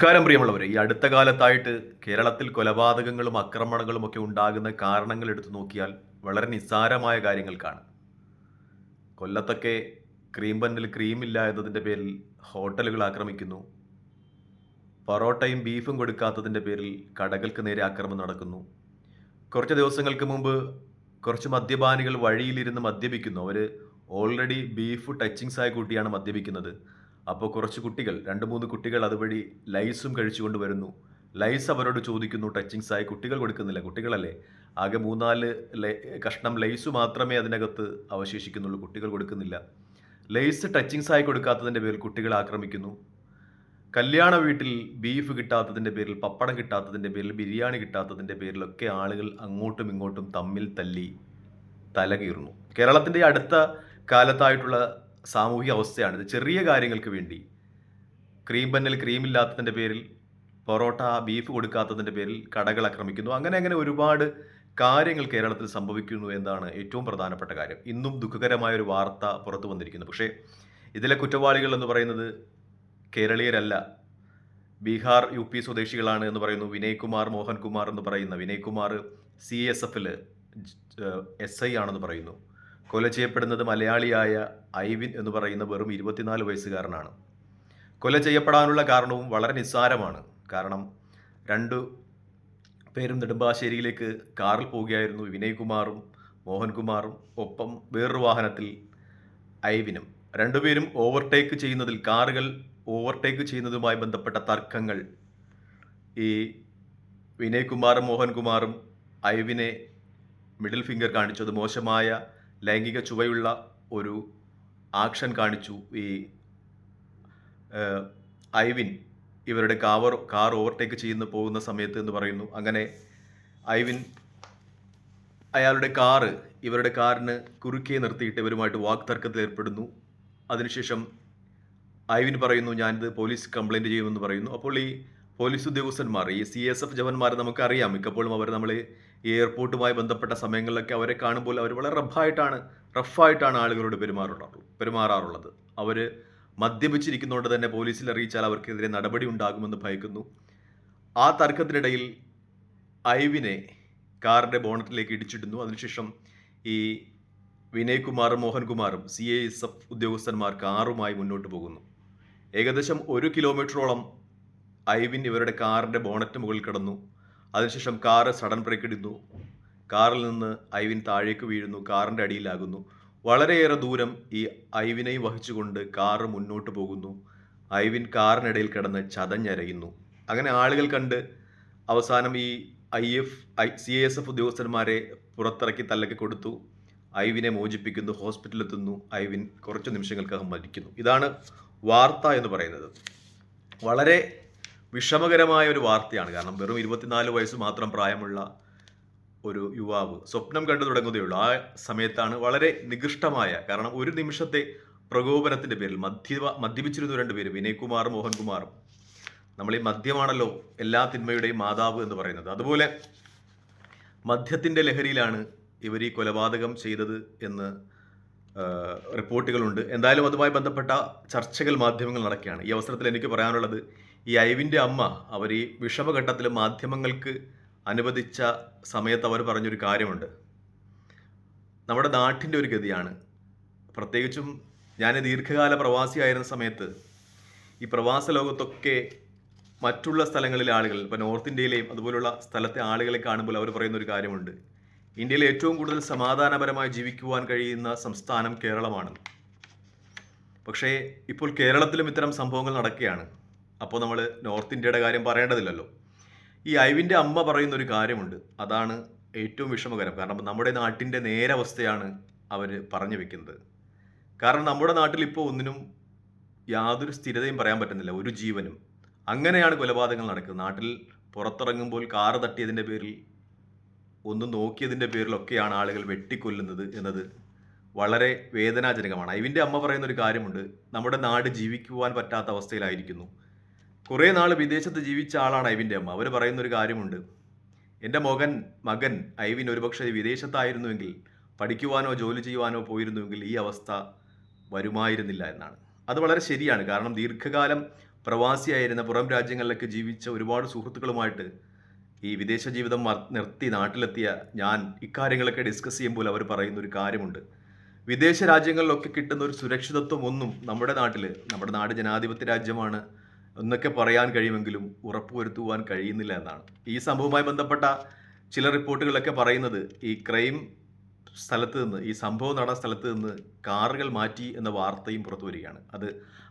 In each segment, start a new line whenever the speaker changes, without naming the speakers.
നമസ്കാരം പ്രിയമുള്ളവരെ ഈ അടുത്ത കാലത്തായിട്ട് കേരളത്തിൽ കൊലപാതകങ്ങളും ആക്രമണങ്ങളും ഒക്കെ ഉണ്ടാകുന്ന കാരണങ്ങൾ എടുത്തു നോക്കിയാൽ വളരെ നിസ്സാരമായ കാര്യങ്ങൾക്കാണ്. കൊല്ലത്തൊക്കെ ക്രീം ബന്നിൽ ക്രീം ഇല്ല എന്നതിന്റെ പേരിൽ ഹോട്ടലുകൾ ആക്രമിക്കുന്നു. പൊറോട്ടയും ബീഫും കൊടുക്കാത്തതിന്റെ പേരിൽ കടകൾക്ക് നേരെ ആക്രമണം നടക്കുന്നു. കുറച്ച് ദിവസങ്ങൾക്ക് മുമ്പ് കുറച്ച് മദ്യപാനികൾ വഴിയിലിരുന്ന് മദ്യപിക്കുന്നു. അവർ ഓൾറെഡി ബീഫ് ടച്ചിങ്സ് ആയി കൂട്ടിയാണ് മദ്യപിക്കുന്നത്. അപ്പോൾ കുറച്ച് കുട്ടികൾ രണ്ട് മൂന്ന് കുട്ടികൾ അതുവഴി ലൈസും കഴിച്ചുകൊണ്ട് വരുന്നു. ലൈസ് അവരോട് ചോദിക്കുന്നു ടച്ചിങ്സ് ആയി കുട്ടികൾ കൊടുക്കുന്നില്ല കുട്ടികളല്ലേ? ആകെ മൂന്നാൽ കഷ്ണം ലൈസ് മാത്രമേ അതിനകത്ത് അവശേഷിക്കുന്നുള്ളൂ കുട്ടികൾ കൊടുക്കുന്നില്ല. ലൈസ് ടച്ചിങ്സ് ആയി കൊടുക്കാത്തതിന്റെ പേരിൽ കുട്ടികൾ ആക്രമിക്കുന്നു. കല്യാണ വീട്ടിൽ ബീഫ് കിട്ടാത്തതിന്റെ പേരിൽ പപ്പടം കിട്ടാത്തതിന്റെ പേരിൽ ബിരിയാണി കിട്ടാത്തതിന്റെ പേരിലൊക്കെ ആളുകൾ അങ്ങോട്ടും ഇങ്ങോട്ടും തമ്മിൽ തല്ലി തലകീർന്നു കേരളത്തിന്റെ അടുത്ത കാലത്തായിട്ടുള്ള സാമൂഹിക അവസ്ഥയാണിത് ചെറിയ കാര്യങ്ങൾക്ക് വേണ്ടി. ക്രീം പന്നിൽ ക്രീം ഇല്ലാത്തതിന്റെ പേരിൽ പൊറോട്ട ബീഫ് കൊടുക്കാത്തതിന്റെ പേരിൽ കടകൾ ആക്രമിക്കുന്നു. അങ്ങനെ അങ്ങനെ ഒരുപാട് കാര്യങ്ങൾ കേരളത്തിൽ സംഭവിക്കുന്നു എന്നാണ് ഏറ്റവും പ്രധാനപ്പെട്ട കാര്യം. ഇന്നും ദുഃഖകരമായ ഒരു വാർത്ത പുറത്തു വന്നിരിക്കുന്നു. പക്ഷേ ഇതിലെ കുറ്റവാളികൾ എന്ന് പറയുന്നത് കേരളീയരല്ല. ബീഹാർ യു പി സ്വദേശികളാണ് എന്ന് പറയുന്നു. വിനയ് കുമാർ മോഹൻകുമാർ എന്ന് പറയുന്ന വിനയ് കുമാർ സി എസ് എഫിൽ എസ് ഐ ആണെന്ന് പറയുന്നു. കൊല ചെയ്യപ്പെടുന്നത് മലയാളിയായ ഐവിൻ എന്ന് പറയുന്ന വെറും ഇരുപത്തിനാല് വയസ്സുകാരനാണ്. കൊല ചെയ്യപ്പെടാനുള്ള കാരണവും വളരെ നിസ്സാരമാണ്. കാരണം രണ്ടു പേരും നെടുമ്പാശ്ശേരിയിലേക്ക് കാറിൽ പോവുകയായിരുന്നു വിനയ് കുമാറും മോഹൻകുമാറും ഒപ്പം വേറൊരു വാഹനത്തിൽ ഐവിനും. രണ്ടുപേരും ഓവർടേക്ക് ചെയ്യുന്നതിൽ കാറുകൾ ഓവർടേക്ക് ചെയ്യുന്നതുമായി ബന്ധപ്പെട്ട തർക്കങ്ങൾ ഈ വിനയ് കുമാറും മോഹൻകുമാറും ഐവിനെ മിഡിൽ ഫിംഗർ കാണിച്ചത് മോശമായ ലൈംഗിക ചുവയുള്ള ഒരു ആക്ഷൻ കാണിച്ചു. ഈ ഐവിൻ ഇവരുടെ കാവർ കാർ ഓവർടേക്ക് ചെയ്യുന്ന പോകുന്ന സമയത്ത് എന്ന് പറയുന്നു. അങ്ങനെ ഐവിൻ അയാളുടെ കാറ് ഇവരുടെ കാറിന് കുറുക്കിയെ നിർത്തിയിട്ട് ഇവരുമായിട്ട് വാക്ക് തർക്കത്തിൽ ഏർപ്പെടുന്നു. അതിനുശേഷം ഐവിൻ പറയുന്നു ഞാനിത് പോലീസ് കംപ്ലൈന്റ് ചെയ്യുമെന്ന് പറയുന്നു. അപ്പോൾ ഈ പോലീസ് ഉദ്യോഗസ്ഥന്മാർ ഈ സി എസ് എഫ് ജവാന്മാരെ നമുക്കറിയാം. മിക്കപ്പോഴും അവർ നമ്മൾ ഈ എയർപോർട്ടുമായി ബന്ധപ്പെട്ട സമയങ്ങളിലൊക്കെ അവരെ കാണുമ്പോൾ അവർ വളരെ റഫായിട്ടാണ് റഫായിട്ടാണ് ആളുകളോട് പെരുമാറുള്ളത് പെരുമാറാറുള്ളത്. അവർ മദ്യപിച്ചിരിക്കുന്നതുകൊണ്ട് തന്നെ പോലീസിൽ അറിയിച്ചാൽ അവർക്കെതിരെ നടപടി ഉണ്ടാകുമെന്ന് ഭയക്കുന്നു. ആ തർക്കത്തിനിടയിൽ ഐവിനെ കാറിന്റെ ബോണറ്റിലേക്ക് ഇടിച്ചിടുന്നു. അതിനുശേഷം ഈ വിനയ് കുമാറും മോഹൻകുമാറും സി ഐ എസ് എഫ് ഉദ്യോഗസ്ഥന്മാർ കാറുമായി മുന്നോട്ട് പോകുന്നു. ഏകദേശം ഒരു കിലോമീറ്ററോളം ഐവിൻ ഇവരുടെ കാറിന്റെ ബോണറ്റ് മുകളിൽ കിടന്നു. അതിനുശേഷം കാറ് സഡൻ ബ്രേക്ക് ഇടുന്നു. കാറിൽ നിന്ന് ഐവിൻ താഴേക്ക് വീഴുന്നു. കാറിന്റെ അടിയിലാകുന്നു. വളരെയേറെ ദൂരം ഈ ഐവിനെയും വഹിച്ചുകൊണ്ട് കാറ് മുന്നോട്ട് പോകുന്നു. ഐവിൻ കാറിനിടയിൽ കിടന്ന് ചതഞ്ഞരയുന്നു. അങ്ങനെ ആളുകൾ കണ്ട് അവസാനം ഈ I F I C S F ഉദ്യോഗസ്ഥന്മാരെ പുറത്തിറക്കി തല്ലക്കി കൊടുത്തു. ഐവിനെ മോചിപ്പിക്കുന്നു ഹോസ്പിറ്റലിലെത്തുന്നു ഐവിൻ കുറച്ച് നിമിഷങ്ങൾക്കകം മരിക്കുന്നു. ഇതാണ് വാർത്ത എന്ന് പറയുന്നത്. വളരെ വിഷമകരമായ ഒരു വാർത്തയാണ്. കാരണം വെറും ഇരുപത്തിനാല് വയസ്സ് മാത്രം പ്രായമുള്ള ഒരു യുവാവ് സ്വപ്നം കണ്ടു തുടങ്ങുകയേ ഉള്ളൂ. ആ സമയത്താണ് വളരെ നികൃഷ്ടമായ കാരണം ഒരു നിമിഷത്തെ പ്രകോപനത്തിന്റെ പേരിൽ മദ്യ മദ്യപിച്ചിരുന്നു രണ്ടുപേരും വിനയ്കുമാറും മോഹൻകുമാറും. നമ്മൾ ഈ മദ്യമാണല്ലോ എല്ലാ തിന്മയുടെയും മാതാവ് എന്ന് പറയുന്നത്. അതുപോലെ മദ്യത്തിന്റെ ലഹരിയിലാണ് ഇവർ ഈ കൊലപാതകം ചെയ്തത് എന്ന് റിപ്പോർട്ടുകളുണ്ട്. എന്തായാലും അതുമായി ബന്ധപ്പെട്ട ചർച്ചകൾ മാധ്യമങ്ങൾ നടക്കുകയാണ്. ഈ അവസരത്തിൽ എനിക്ക് പറയാനുള്ളത് ഈ ഐവിന്റെ അമ്മ അവർ ഈ വിഷമഘട്ടത്തിൽ മാധ്യമങ്ങൾക്ക് അനുവദിച്ച സമയത്ത് അവർ പറഞ്ഞൊരു കാര്യമുണ്ട്. നമ്മുടെ നാട്ടിന്റെ ഒരു ഗതിയാണ്. പ്രത്യേകിച്ചും ഞാൻ ദീർഘകാല പ്രവാസിയായിരുന്ന സമയത്ത് ഈ പ്രവാസ ലോകത്തൊക്കെ മറ്റുള്ള സ്ഥലങ്ങളിലെ ആളുകൾ ഇപ്പോൾ നോർത്ത് ഇന്ത്യയിലെയും അതുപോലുള്ള സ്ഥലത്തെ ആളുകളെ കാണുമ്പോൾ അവർ പറയുന്ന ഒരു കാര്യമുണ്ട്. ഇന്ത്യയിൽ ഏറ്റവും കൂടുതൽ സമാധാനപരമായി ജീവിക്കുവാൻ കഴിയുന്ന സംസ്ഥാനം കേരളമാണ്. പക്ഷേ ഇപ്പോൾ കേരളത്തിലും ഇത്തരം സംഭവങ്ങൾ നടക്കുകയാണ്. അപ്പോൾ നമ്മൾ നോർത്ത് ഇന്ത്യയുടെ കാര്യം പറയേണ്ടതില്ലല്ലോ. ഈ ഐവിന്റെ അമ്മ പറയുന്ന ഒരു കാര്യമുണ്ട്. അതാണ് ഏറ്റവും വിഷമകരം. കാരണം നമ്മുടെ നാട്ടിന്റെ നേരവസ്ഥയാണ് അവർ പറഞ്ഞു വെക്കുന്നത്. കാരണം നമ്മുടെ നാട്ടിൽ ഇപ്പോൾ ഒന്നിനും യാതൊരു സ്ഥിരതയും പറയാൻ പറ്റുന്നില്ല. ഒരു ജീവനും. അങ്ങനെയാണ് കൊലപാതകങ്ങൾ നടക്കുന്നത്. നാട്ടിൽ പുറത്തിറങ്ങുമ്പോൾ കാറ് തട്ടിയതിന്റെ പേരിൽ ഒന്ന് നോക്കിയതിന്റെ പേരിലൊക്കെയാണ് ആളുകൾ വെട്ടിക്കൊല്ലുന്നത് എന്നത് വളരെ വേദനാജനകമാണ്. ഐവിന്റെ അമ്മ പറയുന്ന ഒരു കാര്യമുണ്ട്. നമ്മുടെ നാട് ജീവിക്കുവാൻ പറ്റാത്ത അവസ്ഥയിലായിരിക്കുന്നു. കുറേ നാൾ വിദേശത്ത് ജീവിച്ച ആളാണ് ഐവിന്റെ അമ്മ. അവർ പറയുന്ന ഒരു കാര്യമുണ്ട്. എന്റെ മകൻ മകൻ ഐവിൻ ഒരുപക്ഷെ വിദേശത്തായിരുന്നുവെങ്കിൽ പഠിക്കുവാനോ ജോലി ചെയ്യുവാനോ പോയിരുന്നുവെങ്കിൽ ഈ അവസ്ഥ വരുമായിരുന്നില്ല എന്നാണ്. അത് വളരെ ശരിയാണ്. കാരണം ദീർഘകാലം പ്രവാസിയായിരുന്ന പുറം രാജ്യങ്ങളിലൊക്കെ ജീവിച്ച ഒരുപാട് സുഹൃത്തുക്കളുമായിട്ട് ഈ വിദേശ ജീവിതം നിർത്തി നാട്ടിലെത്തിയ ഞാൻ ഇക്കാര്യങ്ങളൊക്കെ ഡിസ്കസ് ചെയ്യുമ്പോൾ അവർ പറയുന്ന ഒരു കാര്യമുണ്ട്. വിദേശ രാജ്യങ്ങളിലൊക്കെ കിട്ടുന്ന ഒരു സുരക്ഷിതത്വം ഒന്നും നമ്മുടെ നാട്ടിൽ നമ്മുടെ നാട് ജനാധിപത്യ രാജ്യമാണ്. എന്നൊക്കെ പറയാൻ കഴിയുമെങ്കിലും ഉറപ്പുവരുത്തുവാൻ കഴിയുന്നില്ല എന്നാണ്. ഈ സംഭവവുമായി ബന്ധപ്പെട്ട ചില റിപ്പോർട്ടുകളൊക്കെ പറയുന്നത് ഈ ക്രൈം സ്ഥലത്ത് നിന്ന് ഈ സംഭവം നടന്ന സ്ഥലത്ത് നിന്ന് കാറുകൾ മാറ്റി എന്ന വാർത്തയും പുറത്തു വരികയാണ്. അത്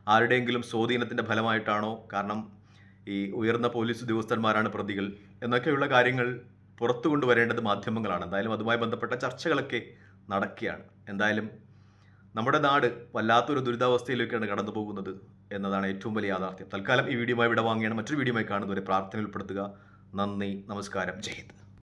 ആരുടെയെങ്കിലും സ്വാധീനത്തിന്റെ ഫലമായിട്ടാണോ? കാരണം ഈ ഉയർന്ന പോലീസ് ഉദ്യോഗസ്ഥന്മാരാണ് പ്രതികൾ എന്നൊക്കെയുള്ള കാര്യങ്ങൾ പുറത്തു കൊണ്ടുവരേണ്ടത് മാധ്യമങ്ങളാണ്. എന്തായാലും അതുമായി ബന്ധപ്പെട്ട ചർച്ചകളൊക്കെ നടക്കുകയാണ്. എന്തായാലും നമ്മുടെ നാട് വല്ലാത്തൊരു ദുരിതാവസ്ഥയിലേക്കാണ് കടന്നു പോകുന്നത് എന്നതാണ് ഏറ്റവും വലിയ യാഥാർത്ഥ്യം. തൽക്കാലം ഈ വീഡിയോയുമായി വിടവാങ്ങിയാണ് മറ്റൊരു വീഡിയോയുമായി കാണുന്നവരെ പ്രാർത്ഥന ഉൾപ്പെടുത്തുക. നന്ദി നമസ്കാരം. ജയ് ഹിന്ദ്.